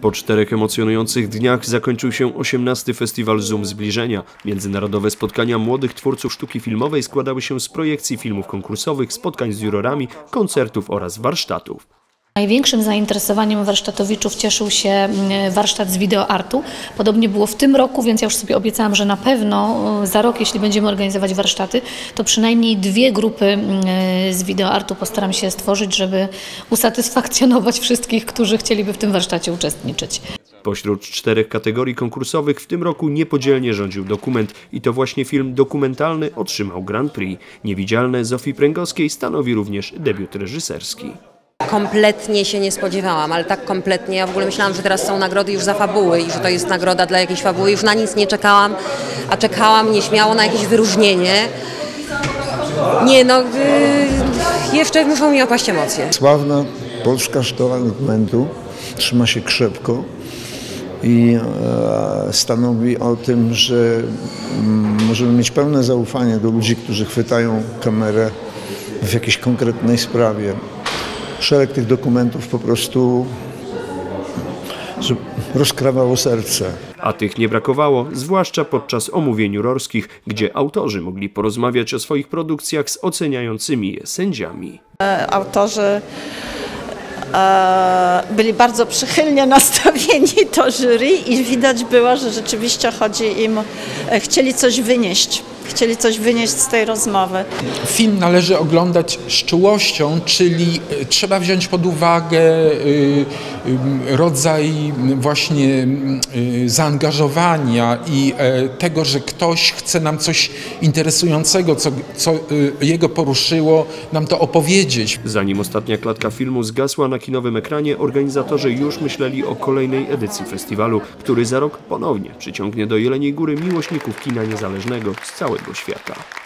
Po czterech emocjonujących dniach zakończył się 18. Festiwal Zoom Zbliżenia. Międzynarodowe spotkania młodych twórców sztuki filmowej składały się z projekcji filmów konkursowych, spotkań z jurorami, koncertów oraz warsztatów. Największym zainteresowaniem warsztatowiczów cieszył się mm, warsztat z wideoartu. Podobnie było w tym roku, więc ja już sobie obiecałam, że na pewno e, za rok, jeśli będziemy organizować warsztaty, to przynajmniej dwie grupy mm, z wideoartu postaram się stworzyć, żeby usatysfakcjonować wszystkich, którzy chcieliby w tym warsztacie uczestniczyć. Pośród czterech kategorii konkursowych w tym roku niepodzielnie rządził dokument i to właśnie film dokumentalny otrzymał Grand Prix. Niewidzialne Zofii Pręgowskiej stanowi również debiut reżyserski. Kompletnie się nie spodziewałam, ale tak kompletnie. Ja w ogóle myślałam, że teraz są nagrody już za fabuły i że to jest nagroda dla jakiejś fabuły. Już na nic nie czekałam, a czekałam nieśmiało na jakieś wyróżnienie. Nie no, yy, jeszcze muszą mi opaść emocje. Sławna polska szkoła dokumentu trzyma się krzepko i e, stanowi o tym, że mm, możemy mieć pełne zaufanie do ludzi, którzy chwytają kamerę w jakiejś konkretnej sprawie. Szereg tych dokumentów po prostu rozkrawało serce. A tych nie brakowało, zwłaszcza podczas omówień jurorskich, gdzie autorzy mogli porozmawiać o swoich produkcjach z oceniającymi je sędziami. autorzy e, byli bardzo przychylnie nastawieni do jury i widać było, że rzeczywiście chodzi im, e, chcieli coś wynieść. Chcieli coś wynieść z tej rozmowy. Film należy oglądać z czułością, czyli e, trzeba wziąć pod uwagę y, rodzaj właśnie y, zaangażowania i e, tego, że ktoś chce nam coś interesującego, co, co jego poruszyło, nam to opowiedzieć. Zanim ostatnia klatka filmu zgasła na kinowym ekranie, organizatorzy już myśleli o kolejnej edycji festiwalu, który za rok ponownie przyciągnie do Jeleniej Góry miłośników kina niezależnego z całego świata.